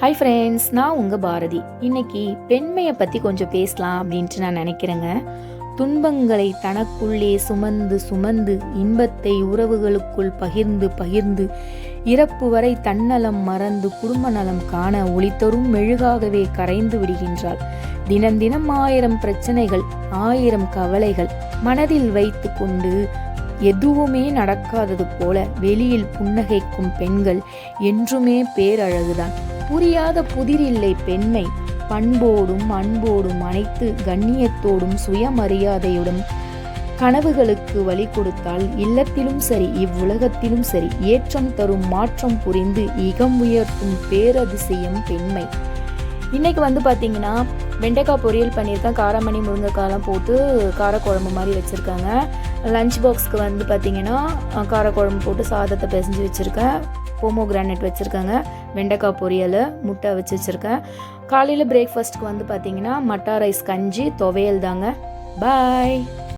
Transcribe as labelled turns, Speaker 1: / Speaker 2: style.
Speaker 1: Hi friends நான் உங்கள் பாரதி. இன்னைக்கு பெண்மையை பற்றி கொஞ்சம் பேசலாம் அப்படின்ட்டு நான் நினைக்கிறேங்க. துன்பங்களை தனக்குள்ளே சுமந்து சுமந்து இன்பத்தை உறவுகளுக்குள் பகிர்ந்து பகிர்ந்து இறப்பு வரை தன்னலம் மறந்து குடும்ப நலம் காண ஒளித்தரும் மெழுகாகவே கரைந்து விடுகின்றாள். தினம் தினம் ஆயிரம் பிரச்சனைகள் ஆயிரம் கவலைகள் மனதில் வைத்து கொண்டு எதுவுமே நடக்காதது போல வெளியில் புன்னகைக்கும் பெண்கள் என்றுமே பேரழகுதான். புரியாத புதிரில்லை பெண்மை. பண்போடும் அன்போடும் அனைத்து கண்ணியத்தோடும் சுயமரியாதையுடன் கனவுகளுக்கு வழி கொடுத்தால் இல்லத்திலும் சரி இவ்வுலகத்திலும் சரி ஏற்றம் தரும் மாற்றம் புரிந்து இகம் உயர்த்தும் பேரதிசயம் பெண்மை. இன்றைக்கி வந்து பார்த்தீங்கன்னா வெண்டைக்காய் பொரியல் பண்ணியிருக்கேன். காரமணி முருங்கைக்காயெலாம் போட்டு காரக்குழம்பு மாதிரி வச்சுருக்காங்க. லஞ்ச் பாக்ஸ்க்கு வந்து பார்த்தீங்கன்னா காரக்குழம்பு போட்டு சாதத்தை பிசைஞ்சு வச்சுருக்கேன். போமோ கிரானைட் வச்சுருக்காங்க. வெண்டைக்காய் பொரியல் முட்டை வச்சு வச்சுருக்கேன். காலையில் பிரேக்ஃபாஸ்ட்டுக்கு வந்து பார்த்தீங்கன்னா மட்டா ரைஸ் கஞ்சி துவையல் தாங்க. பாய்